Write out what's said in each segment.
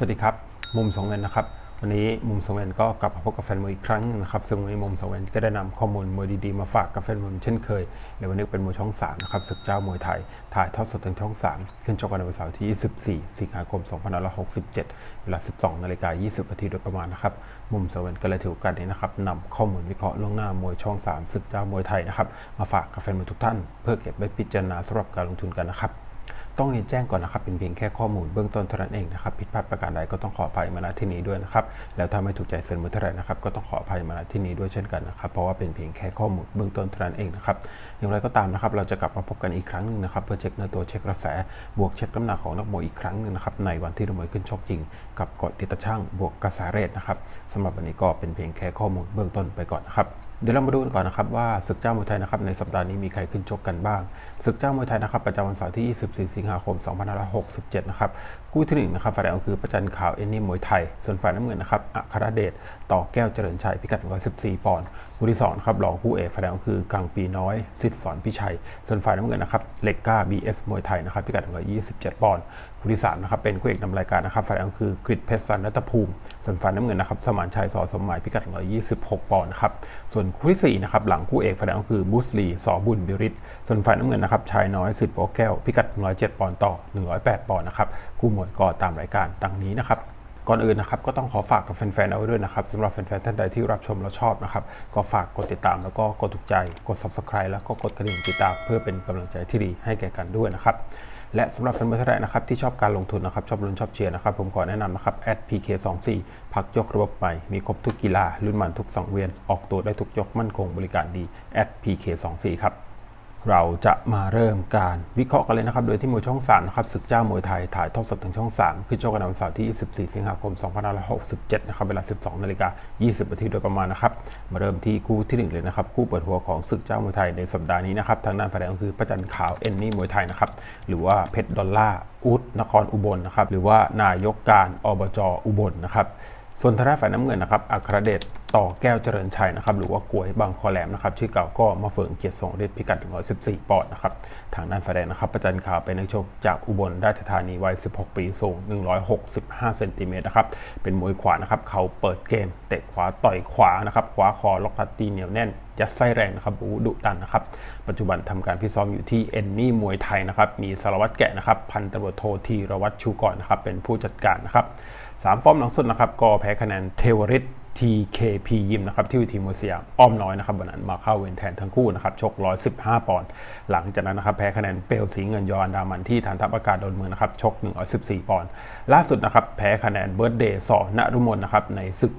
สวัสดีครับ มุมสองเงินนะครับ วันนี้มุมสองเงินก็กลับมาพบกับแฟนมวยอีกครั้งนะครับ ซึ่งวันนี้มุมสองเงินก็ได้นำข้อมูลมวยดีๆมาฝากกับแฟนมวยเช่นเคยในวันนี้เป็นมวยช่อง3นะครับศึกเจ้ามวยไทย ถ่ายทอดสดทางช่อง 3 ขึ้นชกกันในวันเสาร์ที่ 24 สิงหาคม 2567 เวลา 12นาฬิกา20นาทีโดยประมาณนะครับ มุมสองเงินก็เลยถือโอกาสนี้นะครับนำข้อมูลวิเคราะห์ล่วงหน้ามวยช่อง3ศึกเจ้ามวยไทยนะครับมาฝากกับแฟนมวยทุกท่าน เพื่อเก็บไว้พิจารณาสำหรับการลงทุนกันนะครับ ต้องเรียนแจ้งก่อนนะครับ เป็นเพียงแค่ข้อมูลเบื้องต้นเท่านั้นเองนะครับผิดพลาดประการใดก็ต้องขออภัยมาณที่นี้ด้วยนะครับแล้วถ้าไม่ถูกใจเสนอเท่าไหร่นะครับก็ต้องขออภัยมาณที่นี้ด้วยเช่นกันนะครับเพราะว่าเป็นเพียงแค่ข้อมูลเบื้องต้นเท่านั้นเองนะครับอย่างไรก็ตามนะครับเราจะกลับมาพบกันอีกครั้งหนึ่งนะครับเพื่อเช็คเนื้อตัวเช็คกระแสบวกเช็คน้ำหนักของนักมวยอีกครั้งหนึ่งนะครับในวันที่นักมวยขึ้นชกจริง กับเกาะติดตะช่างบวกกระแสเรทนะครับสำหรับวันนี้ก็เป็นเพียงแค่ข้อมูลเบื้องต้นไปก่อนนะครับ เดี๋ยวเรามาดูกันก่อนนะครับว่าศึกเจ้ามวยไทยนะครับในสัปดาห์นี้มีใครขึ้นชกกันบ้างศึกเจ้ามวยไทยนะครับประจำวันเสาร์ที่ 24 สิงหาคม 2567 นะครับคู่ที่หนึ่งนะครับฝ่ายแดงคือประจันขาวเอนนี่มวยไทย ส่วนฝ่ายน้ำเงินนะครับอัครเดชต่อแก้วเจริญชัยพิกัด 114 ปอนด์คู่ที่สองนะครับรองคู่เอกฝ่ายแดงคือกังปีน้อยสิทธิ์สอนพิชัย ส่วนฝ่ายน้ำเงินนะครับเล็กก้า BS มวยไทยนะครับพิกัด 127 ปอนด์คู่ที่สามนะครับเป็นคู่เอกนำรายการนะครับฝ่ายแดงก็คือกริดเพชรสันรัตภูมิ ส่วนฝ่ายน้ำเงินนะครับสมานชัยสอสมหมายพิกัด 126 ปอนด์นะครับส่วนคู่ที่สี่นะครับหลังคู่เอกฝ่ายแดงก็คือบุสลีสอบุญบิริตส่วนฝ่ายน้ำเงินนะครับชายน้อยสิทธิ์โปแก้วพิกัด 107 ปอนด์ต่อ 108 ปอนด์นะครับคู่มวยก็ตามรายการดังนี้นะครับก่อนอื่นนะครับก็ต้องขอฝากกับแฟนๆเอาไว้ด้วยนะครับสำหรับแฟนๆท่านใดที่รับชมแล้วชอบนะครับก็ฝากกดติดตามแล้วก็กดถูกใจกด subscribe แล้วก็กดกระดิ่งติดตามเพื่อเป็นกำลังใจที่ดีให้แก่กันด้วยนะครับ และสำหรับแฟนๆท่านใดนะครับที่ชอบการลงทุนนะครับชอบลุ้นชอบเชียร์นะครับผมขอแนะนำนะครับ @pk24 พักยกระบบใหม่มีครบทุกกีฬารุ่นมันทุกสังเวียนออกตัวได้ทุกยกมั่นคงบริการดี @pk24 ครับ เราจะมาเริ่มการวิเคราะห์กันเลยนะครับ โดยที่มวยช่อง3นะครับศึกเจ้ามวยไทยถ่ายทอดสดทางช่อง 3 คือโจกันในวันเสาร์ที่ 24 สิงหาคม 2567 นะครับ เวลา 12 นาฬิกา 20 นาทีโดยประมาณนะครับ มาเริ่มที่คู่ที่ 1 เลยนะครับ คู่เปิดหัวของศึกเจ้ามวยไทยในสัปดาห์นี้นะครับ ทางด้านฝ่ายแดงก็คือประจันขาวเอนนี่มวยไทยนะครับ หรือว่าเพชรดอลล่าอุดนครอุบลนะครับ หรือว่านายกการอบจอุบลนะครับ ส่วนทางด้านฝ่ายน้ำเงินนะครับ อัครเดช ต่อแก้วเจริญชัยนะครับหรือว่ากวยบางคอแหลมนะครับชื่อเก่าก็มาเฟิงเกียรติทรงฤทธิ์พิกัด 114 ปอนด์นะครับทางด้านฝ่ายแดงนะครับประจันข่าวเป็นนักชกจากอุบลราชธานีวัย 16 ปีสูง 165 เซนติเมตรนะครับเป็นมวยขวานะครับเขาเปิดเกมเตะขวาต่อยขวานะครับขวาคอล็อกตัดตีเหนียวแน่นยัดไส้แรงนะครับบูดุดันนะครับ ปัจจุบันทำการพิซ้อมอยู่ที่เอนนี่มวยไทยนะครับ มีสารวัตรแกะนะครับ พันตำรวจโทธีรวัตรชูกรนะครับ เป็นผู้จัดการนะครับสามฟอร์มหลังสุดนะครับ ก็แพ้คะแนนเทวริต TKP ยิมนะครับที่วิทีมวยสยามอ้อมน้อยนะครับวันนั้นมาเข้าเวนแทนทั้งคู่นะครับชก 115 ปอนด์หลังจากนั้นนะครับแพ้คะแนนเปลวสีเงินยอนดามันที่ฐานทัพอากาศดอนเมืองนะครับชก 114 ปอนด์ล่าสุดนะครับแพ้คะแนนเบิร์ดเดย์สอนรุมนนะครับในศึก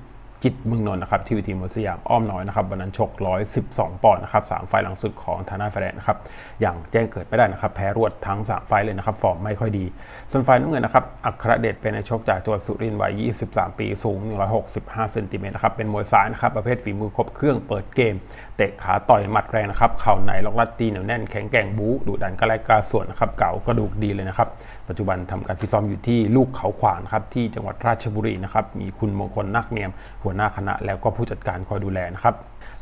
จิตเมืองนนท์นะครับที่วิทีมสยามอ้อมน้อยนะครับวันนั้นชก 112 ปอนด์นะครับสามไฟล์หลังสุดของทางด้านไฟแดงนะครับอย่างแจ้งเกิดไม่ได้นะครับแพ้รวดทั้ง 3 ไฟล์เลยนะครับฟอร์มไม่ค่อยดี ส่วนไฟล์น้ำเงินนะครับอัครเดชเป็นนักชกจากจังหวัดสุรินทร์วัย 23 ปีสูง 165 เซนติเมตรนะครับเป็นมวยซ้ายนะครับประเภทฝีมือครบเครื่องเปิดเกม เตะขาต่อยหมัดแรงนะครับเข่าในล็อกลัดตีเหนียวแน่นแข็งแกร่งบู๊ดุดันกระไรกาส่วนนะครับเก่ากระดูกดีเลยนะครับปัจจุบันทำการฟิตซ้อมอยู่ที่ลูกเขาขวางนครับที่จังหวัดราชบุรีนะครับมีคุณมงคลนักเนียมหััวหน้าคณะแล้วก็ผู้จัดการคอยดูแลนะครับ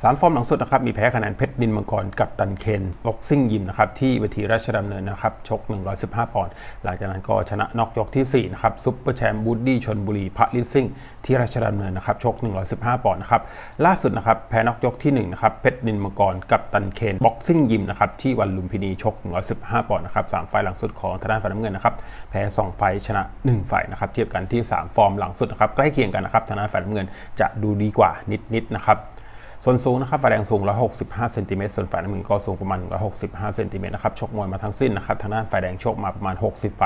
สามฟอร์มหลังสุดนะครับมีแพ้คะแนนเพชรดินมังกรกับตันเคนบ็อกซิ่งยิมนะครับที่เวทีราชดำเนินนะครับชก 115 ปอนด์หลังจากนั้นก็ชนะนอกยกที่4นะครับซุปเปอร์แชมป์บูดดี้ชนบุรีพระลิซิ่งที่ราชดำเนินนะครับชก 115 ปอนด์นะครับล่าสุดนะครับแพ้นอกยกที่1นะครับเพชรดินมังกรกับตันเคนบ็อกซิ่งยิมนะครับที่วันลุมพินีชก 115 ปอนด์นะครับสามไฟล์หลังสุดของทางด้านฝ่ายน้ำเงินนะครับแพ้2ไฟชนะ1ไฟล์นะครับเทียบกันที่ 3 ฟอร์มหลังสุดนะครับใกล้เคียงกันนะครับทางด้านฝ่ายน้ำเงินจะดูดีกว่านิดๆนะครับ ส่วนสูงนะครับฝ่ายแดงสูง 165เซนติเมตรส่วนฝ่ายน้ำเงินก็สูงประมาณ 165เซนติเมตรนะครับชกมวยมาทั้งสิ้นนะครับทางด้านฝ่ายแดงชกมาประมาณ 60 ไฟ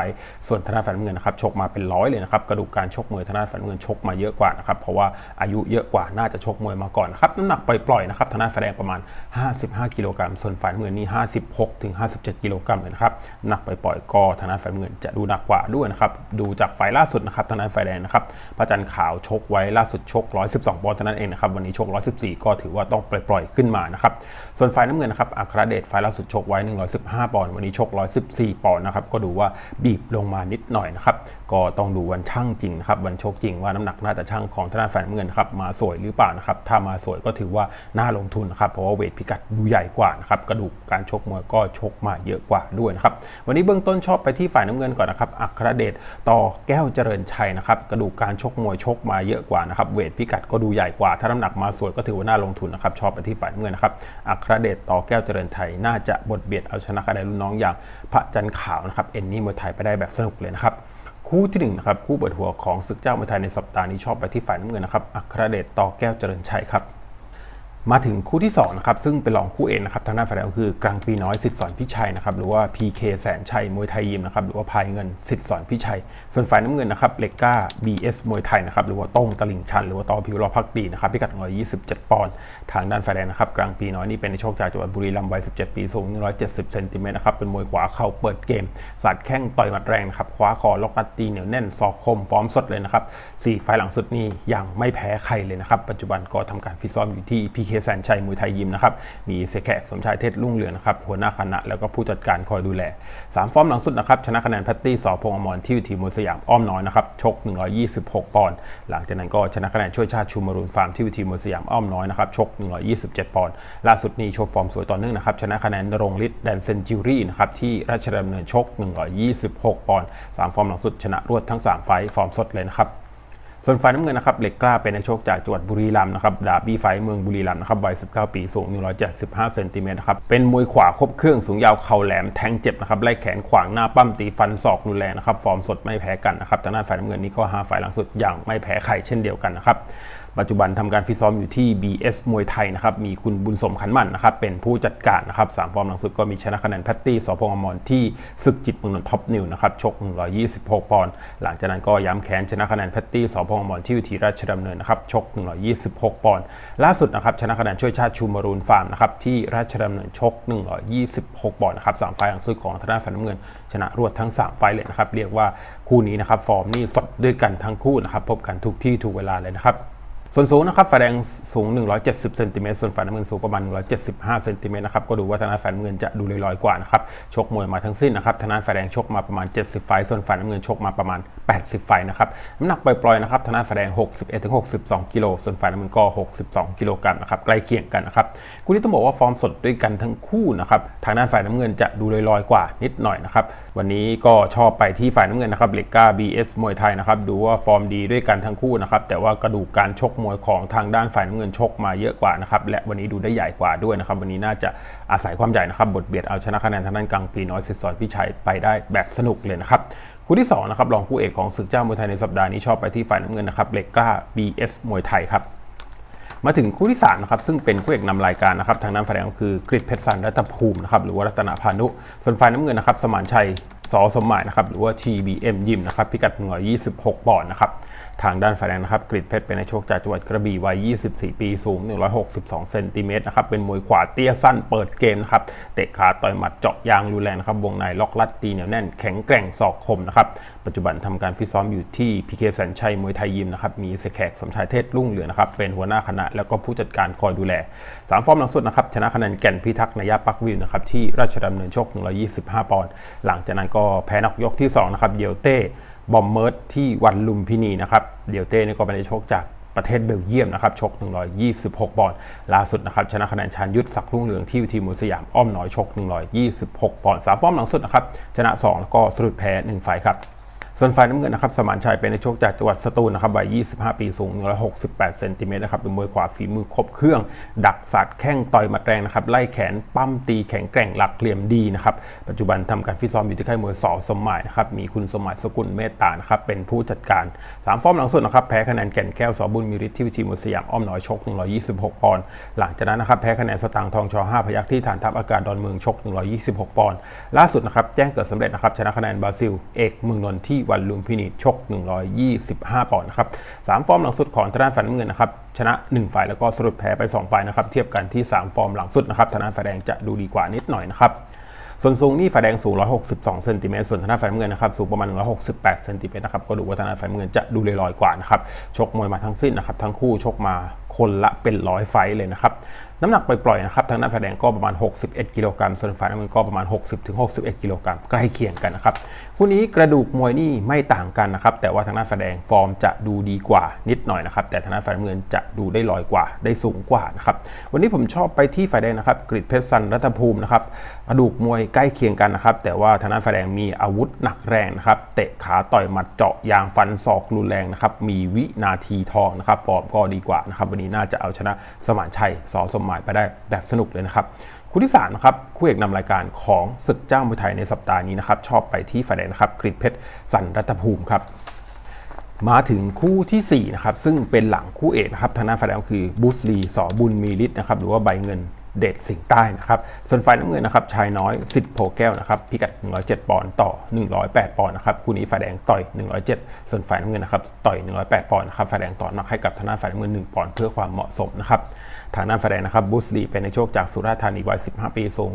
ส่วนทางด้านฝ่ายน้ำเงินนะครับชกมาเป็นร้อยเลยนะครับกระดูกการชกมวยทางด้านฝ่ายน้ำเงินชกมาเยอะกว่านะครับเพราะว่าอายุเยอะกว่าน่าจะชกมวยมาก่อนนะครับน้ำหนักปล่อยๆนะครับทางด้านฝ่ายแดงประมาณ 55 กิโลกรัมส่วนฝ่ายน้ำเงินนี่56ถึง57 กิโลกรัมเลยนะครับหนักปล่อยๆก็ทางด้านฝ่ายน้ำเงินจะดูหนักกว่าด้วยนะครับดูจากไฟล่าสุดนะครับทางด้านฝ่ายแดงนะครับพระจันทร์ขาวชกไว้ล่าสุดชก 112ปอนด์เท่านั้นเองนะครับวันนี้ชก 114ก็ถือว่าต้องปล่อยๆขึ้นมานะครับส่วนฝ่ายน้ำเงินนะครับอัครเดชฝ่ายล่าสุดชกไว้ 115 ปอนด์วันนี้ชก 114 ปอนด์นะครับก็ดูว่าบีบลงมานิดหน่อยนะครับก็ต้องดูวันช่างจริงนะครับวันชกจริงว่าน้ำหนักน่าจะช่างของทางด้านฝ่ายน้ำเงินครับมาสวยหรือเปล่านะครับถ้ามาสวยก็ถือว่าน่าลงทุนนะครับเพราะว่าเวทพิกัดดูใหญ่กว่านะครับกระดูกการชกมวยก็ชกมาเยอะกว่าด้วยนะครับวันนี้เบื้องต้นชอบไปที่ฝ่ายน้ำเงินก่อนนะครับอัครเดชต่อแก้วเจริญชัยนะครับกระดูกการชกมวยชกมาเยอะกว่านะครับเวทพิกัดก็ดูใหญ่กว่าถ้าน้ำหนักมาสวยก็ถือว่าน่าลงทุนนะครับชอบไปที่ฝ่ายเงินนะครับอัครเดชต่อแก้วเจริญไทย น่าจะบทเบียดเอาชนะคะแนนรุ่นน้องอย่างพระจันทร์ขาวนะครับเอ็นนี่มวยไทยไปได้แบบสนุกเลยนะครับคู่ที่หนึ่งนะครับคู่เปิดหัวของศึกเจ้ามวยไทยในสัปดาห์นี้ชอบไปที่ฝ่ายน้ำเงินนะครับอัครเดชต่อแก้วเจริญชัยครับ มาถึงคู่ที่2นะครับซึ่งเป็นรองคู่เอกนะครับทางด้านฝ่ายแดงก็คือกลางปีน้อยสิทธิสอนพิชัยนะครับหรือว่า PK แสนชัยมวยไทยยิมนะครับหรือว่าพายเงินสิทธิสอนพิชัย ส่วนฝ่ายน้ำเงินนะครับเล็กก้า BS มวยไทยนะครับหรือว่าต้งตลิ่งชัน หรือว่าตอผิวรอพักดีนะครับพิกัด127 ปอนด์ทางด้านฝ่ายแดงนะครับกลางปีน้อยนี่เป็นในโชคจากจังหวัดบุรีรัมย์วัย17 ปีสูง 170เซนติเมตรนะครับเป็นมวยขวาเข่าเปิดเกมสาดแข้งต่อยหมัดแรงนะครับคว้าคอล็อกอัดตีเหนียวแน่นศอกคมฟอร์มสดเลยนะครับสี่ไฟหลังสุดนี่ยังไม่แพ้ใครเลยนะครับปัจจุบันก็ทำการฟิตซ้อมอยู่ที่ PK แสนชัยมวยไทยยิมนะครับ มีเสแขกสมชายเทศรุ่งเรืองนะครับ หัวหน้าคณะแล้วก็ผู้จัดการคอยดูแล 3 ฟอร์มหลังสุดนะครับ ชนะคะแนนแพตตี้สอพงอมรที่วิธีมวยสยามอ้อมน้อยนะครับ ชก 126 ปอนด์ หลังจากนั้นก็ชนะคะแนนช่วยชาติชูมารุนฟาร์มที่วิธีมวยสยามอ้อมน้อยนะครับ ชก 127 ปอนด์ ล่าสุดนี้โชว์ฟอร์มสวยต่อเนื่องนะครับ ชนะคะแนนนรงฤทธิ์แดนเซนจิวรี่นะครับ ที่ราชดำเนินชก 126 ปอนด์ 3 ฟอร์มหลังสุดชนะรวดทั้ง 3 ไฟฟอร์มสดเลยนะครับ ส่วนฝ่ายน้ำเงินนะครับเหล็กกล้าเป็นนักชกจากจังหวัดบุรีรัมย์นะครับดาบี้ไฟเมืองบุรีรัมย์นะครับวัย 19 ปีสูง 175 เซนติเมตรนะครับเป็นมวยขวาครบเครื่องสูงยาวเข่าแหลมแทงเจ็บนะครับไล่แขนขวางหน้าปั้มตีฟันศอกรุนแรงนะครับฟอร์มสดไม่แพ้กันนะครับทางด้านฝ่ายน้ำเงินนี้ก็หาฝ่ายหลังสุดอย่างไม่แพ้ใครเช่นเดียวกันนะครับปัจจุบันทำการฟิตซ้อมอยู่ที่ BS มวยไทยนะครับ มีคุณบุญสมขันมันนะครับ เป็นผู้จัดการนะครับสามฟอร์มหลังสุดก็มีชนะคะแนนแพตตี้สพงอมรที่ศึกจิตเมืองนนท์ท็อปนิวนะครับ ชก 126 ปอนด์ หลังจากนั้นก็ย้ำแค้นชนะคะแนนแพตตี้สพงอมรที่วิธีราชดำเนินนะครับ ชก 126 ปอนด์ ล่าสุดนะครับชนะคะแนนช่วยชาติชูมารูนฟาร์มนะครับที่ราชดำเนินชก 126 ปอนด์นะครับสามไฟล์หลังสุดของทางด้านฝ่ายน้ำเงิน ชนะรวดทั้ง 3 ไฟล์เลยนะครับ เรียกว่าคู่นี้นะครับฟอร์มนี่สดด้วยกันทั้งคู่นะครับพบกันทุกที่ทุกเวลาเลยนะครับ ส่วนสูงนะครับฝ่ายแดงสูง 170เซนติเมตรส่วนฝ่ายน้ำเงินสูงประมาณ 175เซนติเมตรนะครับก็ดูว่าทางด้านฝ่ายน้ำเงินจะดูลอยๆกว่านะครับชกมวยมาทั้งสิ้นนะครับทางด้านฝ่ายแดงชกมาประมาณ 70 ไฟส่วนฝ่ายน้ำเงินชกมาประมาณ 80 ไฟนะครับน้ำหนักปล่อยๆนะครับทางด้านฝ่ายแดง 61ถึง62กิโลส่วนฝ่ายน้ำเงินก็62กิโลกรัมนะครับใกล้เคียงกันนะครับคู่นี้ต้องบอกว่าฟอร์มสดด้วยกันทั้งคู่นะครับทางด้านฝ่ายน้ำเงินจะดูลอยๆกว่านิดหน่อยนะครับวันนี้ก็ชอบไปที่ฝ่ายน้ำเงินนะครับเล็กก้า BS มวยไทยนะครับดูว่าฟอร์มดีด้วยกันทั้งคู่นะครับแต่ว่ากระดูกการชกมวยของทางด้านฝ่ายน้ำเงินชกมาเยอะกว่านะครับและวันนี้ดูได้ใหญ่กว่าด้วยนะครับวันนี้น่าจะอาศัยความใหญ่นะครับบทเบียดเอาชนะคะแนนทางด้านกลางปีน้อยสิทธิ์สอนพิชัยไปได้แบบสนุกเลยนะครับคู่ที่2นะครับรองคู่เอกของศึกเจ้ามวยไทยในสัปดาห์นี้ชอบไปที่ฝ่ายน้ำเงินนะครับเล็กกล้า BS มวยไทยครับมาถึงคู่ที่3นะครับซึ่งเป็นคู่เอกนำรายการนะครับทางด้านฝ่ายแดงก็คือกฤษเพชรสันรัตภูมินะครับหรือว่ารัตนพานุส่วนฝ่ายน้ำเงินนะครับสมานชัยสอสมหมายนะครับหรือว่า TBM ยิมนะครับพิกัด 126 ปอนด์นะครับทางด้านฝ่ายแดงนะครับกฤษเพชรเป็นนักชกจากจังหวัดกระบี่วัย 24 ปีสูง 162 เซนติเมตรนะครับเป็นมวยขวาเตี้ยสั้นเปิดเกมนะครับเตะขาต่อยหมัดเจาะยางรุนแรงนะครับวงในล็อกลัดตีเหนียวแน่นแข็งแกร่งศอกคมนะครับปัจจุบันทำการฟิตซ้อมอยู่ที่พีเคสันชัยมวยไทยยิมนะครับมีเสยแขกสมชายเทศรุ่งเรือนะครับเป็นหัวหน้าคณะแล้วก็ผู้จัดการคอยดูแล3ฟอร์มหลังสุดนะครับชนะคะแนนแก่นพิทักษ์นายาปักวิวนะครับที่ราชดำเนินชก125 ปอนด์หลังจากนั้นก็แพ้นอกยกที่2นะครับเดียวเต้บอมเมิร์ดที่วันลุมพินีนะครับเดียวเต้นี่ก็ไปได้โชคจากประเทศเบลเยียมนะครับชก 126 ปอนด์ล่าสุดนะครับชนะคะแนนชานยุทธศักดิ์รุ่งเรืองที่วิทีมมุสยามอ้อมน้อยชก 126 ปอนด์สามฟอร์มหลังสุดนะครับชนะ 2 แล้วก็สรุดแพ้ 1 ไฟครับ ส่วนฝ่ายน้ำเงินนะครับสมานชัยเป็นในักชกจากจังหวัดสตูลนะครับวัย 25 ปีสูง 168 เซนติเมตรนะครับเป็นมวยขวาฝีมือครบเครื่อง ดักสัดแข้งต่อยมัดแรงนะครับไล่แขนปั้มตีแข็งแกร่งหลักเหลี่ยมดีนะครับปัจจุบันทำการฟิตซ้อมอยู่ที่ค่ายมวยสอสมหมายนะครับมีคุณสมหมายสกุลเมตตานะครับเป็นผู้จัดการ3ฟอร์มหลังสุดนะครับแพ้คะแนนแก่นแก้วสอบุญมีฤทธิ์ที่วิธีมวยสยามอ้อมน้อยชก 126 ปอนด์หลังจากนั้นนะครับแพ้คะแนนสตางค์ทองชอ5พยักที่ฐานทัพอากาศดอนเมืองชก 126 ปอนด์ล่าสุดนะครับแจ้งเกิดสำเร็จนะครับชนะคะแนนบราซิลเอกเมืองนนท์ที่วันลุมพินีชก 125 ปอนด์นะครับสามฟอร์มหลังสุดของทางด้านฝ่ายน้ำเงินนะครับชนะ 1 ฝ่ายแล้วก็สรุปแพ้ไป 2 ฝ่ายนะครับเทียบกันที่ 3 ฟอร์มหลังสุดนะครับทางด้านฝ่ายแดงจะดูดีกว่านิดหน่อยนะครับส่วนสูงนี่ฝ่ายแดงสูง 162 เซนติเมตร ส่วนทางด้านฝ่ายน้ำเงินนะครับสูงประมาณ 168 เซนติเมตรนะครับ ก็ดูว่าทางด้านฝ่ายน้ำเงินจะดูลอยๆกว่านะครับ ชกมวยมาทั้งสิ้นนะครับ ทั้งคู่ชกมาคนละเป็นร้อยไฟต์เลยนะครับ น้ำหนักปล่อยๆนะครับทางด้านฝ่ายแดงก็ประมาณ 61 กิโลกรัมส่วนฝ่ายน้ำเงินก็ประมาณ 60-61 กิโลกรัมใกล้เคียงกันนะครับคู่นี้กระดูกมวยนี่ไม่ต่างกันนะครับแต่ว่าทางด้านฝ่ายแดงฟอร์มจะดูดีกว่านิดหน่อยนะครับแต่ทางด้านฝ่ายน้ำเงินจะดูได้ลอยกว่าได้สูงกว่านะครับวันนี้ผมชอบไปที่ฝ่ายแดงนะครับกริดเพชรซันรัตภูมินะครับกระดูกมวยใกล้เคียงกันนะครับแต่ว่าทางด้านฝ่ายแดงมีอาวุธหนักแรงนะครับเตะขาต่อยหมัดเจาะยางฟันศอกรุนแรงนะครับมีวินาทีทองนะครับฟอร์มก็ดีกว่านะครับวันนี้น่าจะเอาชนะสมานชัยสอสมหมายไปได้แบบสนุกเลยนะครับคู่ที่3นะครับคู่เอกนำรายการของศึกเจ้ามวยไทยในสัปดาห์นี้นะครับชอบไปที่ฝ่ายแดงนะครับกริดเพชรสันรัตภูมิครับมาถึงคู่ทีสี่4นะครับซึ่งเป็นหลังคู่เอกนะครับทางด้านฝ่ายแดงคือบุสลีสอบุญมีฤทธิ์นะครับหรือว่าใบเงิน เดชสิงห์ใต้นะครับ ส่วนฝ่ายน้ำเงินนะครับชายน้อยสิทธิ์โพแก้วนะครับพิกัด 107 ปอนด์ต่อ 108 ปอนด์นะครับคู่นี้ฝ่ายแดงต่อย 107 ส่วนฝ่ายน้ำเงินนะครับต่อย 108 ปอนด์นะครับฝ่ายแดงต่อนักให้กับทางด้านฝ่ายน้ำเงิน 1 ปอนด์เพื่อความเหมาะสมนะครับทางด้านฝ่ายแดงนะครับบุสลีเป็นในโชคจากสุราษฎร์ธานีวัย 15 ปีสูง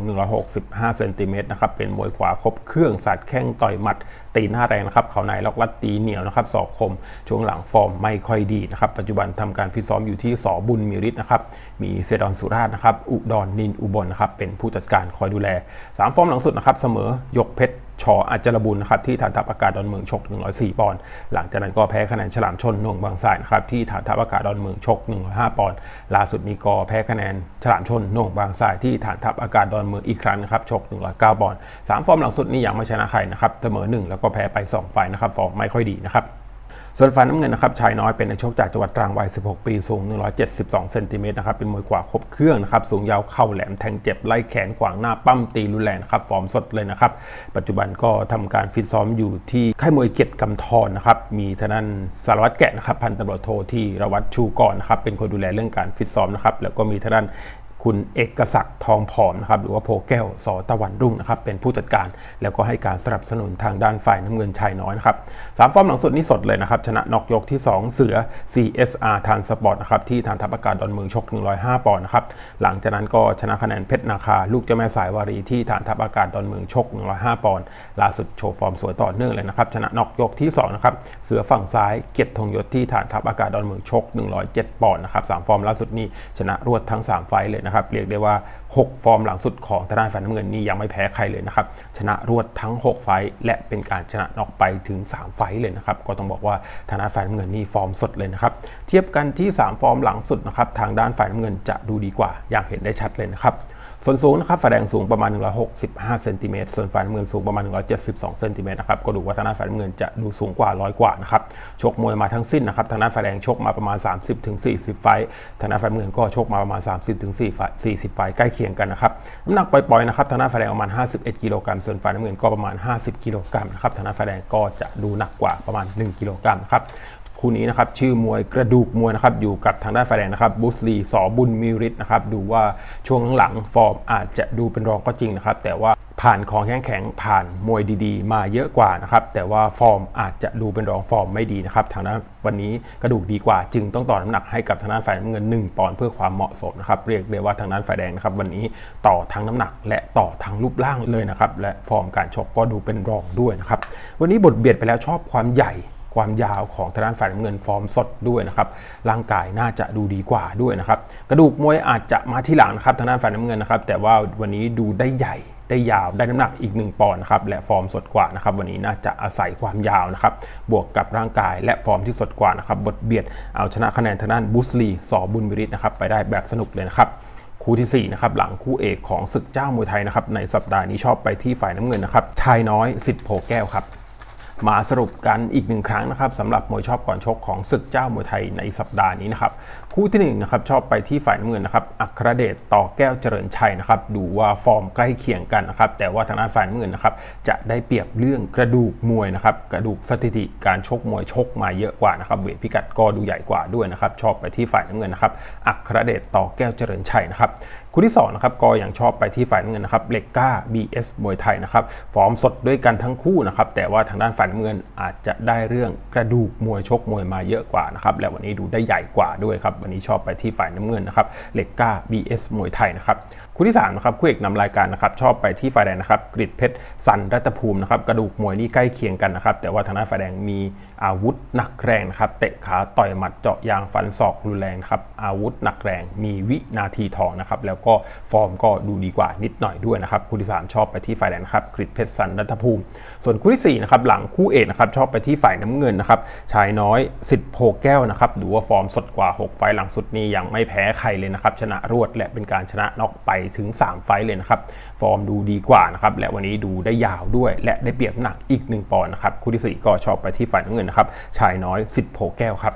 165 เซนติเมตรนะครับเป็นมวยขวาครบเครื่องสัตว์แข้งต่อยหมัด ตีหน้าแรงนะครับเขาในล็อกลัดตีเหนียวนะครับศอกคมช่วงหลังฟอร์มไม่ค่อยดีนะครับปัจจุบันทำการฟิตซ้อมอยู่ที่สอบุญมีฤทธิ์นะครับมีเซดอนสุราษฎร์นะครับอุดรนินอุบลนะครับเป็นผู้จัดการคอยดูแล 3 ฟอร์มหลังสุดนะครับเสมอยกเพชรชออัจจรบุญนะครับที่ฐานทัพอากาศดอนเมืองชก 104 ปอนด์หลังจากนั้นก็แพ้คะแนนฉลามชนนวงบางสายนะครับที่ฐานทัพอากาศดอนเมืองชก 105 ปอนด์ล่าสุดนี้ก็แพ้คะแนนฉลามชนนวงบางสายที่ฐานทัพอากาศดอนเมืองอีกครั้งนะครับชก 109 ปอนด์สามฟอร์มหลังสุดนี้ยังไม่ชนะใครนะครับเสมอ 1 แล้วก็แพ้ไป2ไฟล์นะครับฟอร์มไม่ค่อยดีนะครับ ส่วนฝ่ายน้ำเงินนะครับชายน้อยเป็นนักชกจากจังหวัดตรังวัย 16 ปี สูง 172 เซนติเมตรนะครับ เป็นมวยขวาครบเครื่องนะครับ สูงยาวเข่าแหลมแทงเจ็บ ไล่แขนขวางหน้าปั้มตีรุนแรงนะครับ ฟอร์มสดเลยนะครับ ปัจจุบันก็ทำการฟิตซ้อมอยู่ที่ค่ายมวยเกียรติกำธรนะครับ มีทางด้านสารวัตรแกะนะครับ พันตำรวจโทที่รวัตชูกรนะครับ เป็นคนดูแลเรื่องการฟิตซ้อมนะครับ แล้วก็มีทางด้าน คุณเอกศักดิ์ทองผอมนะครับหรือว่าโพแก้วสอตะวันรุ่งนะครับเป็นผู้จัดการ แล้วก็ให้การสนับสนุนทางด้านฝ่ายน้ำเงินชายน้อยนะครับสามฟอร์มหลังสุดนี้สดเลยนะครับ ชนะนอกยกที่ 2 เสือ CSR ทานสปอร์ตนะครับที่ฐานทัพอากาศดอนเมืองชก 105 ปอนด์นะครับหลังจากนั้นก็ชนะคะแนนเพชรนาคา ลูกเจ้าแม่สายวารีที่ฐานทัพอากาศดอนเมืองชก 105 ปอนด์ล่าสุดโชว์ฟอร์มสวยต่อเนื่องเลยนะครับชนะนอกยกที่2นะครับเสือฝั่งซ้ายเกียรติธงยศที่ฐานทัพอากาศดอนเมืองชก 107 ปอนด์นะครับสามฟอร์มล่าสุดนี้ชนะรวดทั้ง 3 ไฟเลยนะครับเรียกได้ว่า 6 ฟอร์มหลังสุดของทางด้านฝ่ายน้ำเงินนี่ยังไม่แพ้ใครเลยนะครับชนะรวดทั้ง 6 ไฟล์และเป็นการชนะนอกไปถึง 3 ไฟล์เลยนะครับก็ต้องบอกว่าทางด้านฝ่ายน้ำเงินนี่ฟอร์มสดเลยนะครับเทียบกันที่ 3 ฟอร์มหลังสุดนะครับทางด้านฝ่ายน้ำเงินจะดูดีกว่าอย่างเห็นได้ชัดเลยนะครับ ส่วนสูงนะครับฝ่ายแดงสูงประมาณ 165เซนติเมตรส่วนฝ่ายน้ำเงินสูงประมาณ 172เซนติเมตรนะครับก็ดูว่าทางด้านฝ่ายน้ำเงินจะดูสูงกว่า100กว่านะครับชกมวยมาทั้งสิ้นนะครับทางด้านฝ่ายแดงชกมาประมาณ 30-40 ไฟทางด้านฝ่ายน้ำเงินก็ชกมาประมาณ 30-40 ไฟใกล้เคียงกันนะครับน้ำหนักปล่อยๆนะครับทางด้านฝ่ายแดงประมาณ 51 กิโลกรัมส่วนฝ่ายน้ำเงินก็ประมาณ 50 กิโลกรัมนะครับทางด้านฝ่ายแดงก็จะดูหนักกว่าประมาณ 1 กิโลกรัมครับ คู่นี้นะครับชื่อมวยกระดูกมวยนะครับอยู่กับทางด้านฝ่ายแดงนะครับบุสลีสอบุญมิริตนะครับดูว่าช่วงหลังๆฟอร์มอาจจะดูเป็นรองก็จริงนะครับแต่ว่าผ่านของแข็งแข็งผ่านมวยดีๆ มาเยอะกว่านะครับแต่ว่าฟอร์มอาจจะดูเป็นรองฟอร์มไม่ดีนะครับทางด้านวันนี้กระดูกดีกว่า จึงต้องต่อน้ำหนักให้กับทางด้านฝ่ายเงิน1ปอนด์เพื่อความเหมาะสมนะครับเรียกได้ว่าทางด้านฝ่ายแดงนะครับวันนี้ต่อทั้งน้ำหนักและต่อทั้งรูปร่างเลยนะครับและฟอร์มการชกก็ดูเป็นรองด้วยนะครับวันนี้บทเบียดไปแล้วชอบความใหญ่ ความยาวของทางด้านฝ่ายน้ำเงินฟอร์มสดด้วยนะครับร่างกายน่าจะดูดีกว่าด้วยนะครับกระดูกมวยอาจจะมาที่หลังนะครับทางด้านฝ่ายน้ำเงินนะครับแต่ว่าวันนี้ดูได้ใหญ่ได้ยาวได้น้ำหนักอีก 1 ปอนด์นะครับและฟอร์มสดกว่านะครับวันนี้น่าจะอาศัยความยาวนะครับบวกกับร่างกายและฟอร์มที่สดกว่านะครับบทเบียดเอาชนะคะแนนทางด้านบุสลีสอบุญวิริตนะครับไปได้แบบสนุกเลยนะครับคู่ที่4นะครับหลังคู่เอกของศึกเจ้ามวยไทยนะครับในสัปดาห์นี้ชอบไปที่ฝ่ายน้ำเงินนะครับชายน้อยสิทธิ์โพแก้วครับ มาสรุปกันอีกหนึ่งครั้งนะครับสำหรับมวยชอบก่อนชกของศึกเจ้ามวยไทยในสัปดาห์นี้นะครับคู่ที่หนึ่งนะครับชอบไปที่ฝ่ายน้ำเงินนะครับอัครเดชต่อแก้วเจริญชัยนะครับดูว่าฟอร์มใกล้เคียงกันนะครับแต่ว่าทางด้านฝ่ายน้ำเงินนะครับจะได้เปรียบเรื่องกระดูกมวยนะครับกระดูกสถิติการชกมวยชกมาเยอะกว่านะครับเวทพิกัดก็ดูใหญ่กว่าด้วยนะครับชอบไปที่ฝ่ายน้ำเงินนะครับอัครเดชต่อแก้วเจริญชัยนะครับ คู่ที่สองนะครับก็ยังชอบไปที่ฝ่ายน้ำเงินนะครับเล็กก้า BS มวยไทยนะครับฟอร์มสดด้วยกันทั้งคู่นะครับแต่ว่าทางด้านฝ่ายน้ำเงินอาจจะได้เรื่องกระดูกมวยชกมวยมาเยอะกว่านะครับและวันนี้ดูได้ใหญ่กว่าด้วยครับวันนี้ชอบไปที่ฝ่ายน้ำเงินนะครับเล็กก้า BS มวยไทยนะครับคู่ที่3นะครับคู่เอกนำรายการนะครับชอบไปที่ฝ่ายแดงนะครับกริดเพชรสันรัตภูมินะครับกระดูกมวยนี่ใกล้เคียงกันนะครับแต่ว่าทางด้านฝ่ายแดงมีอาวุธหนักแรงนะครับเตะขาต่อยหมัดเจาะยางฟันศอกรุนแรงครับอาวุธหนักแรงมีวินาทีทองนะครับแล้วก็ฟอร์มก็ดูดีกว่านิดหน่อยด้วยนะครับคู่ที่สามชอบไปที่ฝ่ายแดงนะครับกริดเพชรสันรัตภูมิ ส่วนคู่ที่สี่นะครับหลังคู่เอกนะครับชอบไปที่ฝ่ายน้ำเงินนะครับชายน้อยสิทธิ์โพแก้วนะครับดูว่าฟอร์มสดกว่า 6 ไฟล์หลังสุดนี้ยังไม่แพ้ใครเลยนะครับชนะรวดและเป็นการชนะน็อกไปถึง 3 ไฟล์เลยนะครับฟอร์มดูดีกว่านะครับและวันนี้ดูได้ยาวด้วย และได้เปรียบหนักอีก 1ปอนด์นะครับคู่ที่ 4 ก็ชอบไปที่ฝ่ายน้ำเงินนะครับชายน้อยสิทธิ์โพแก้วครับ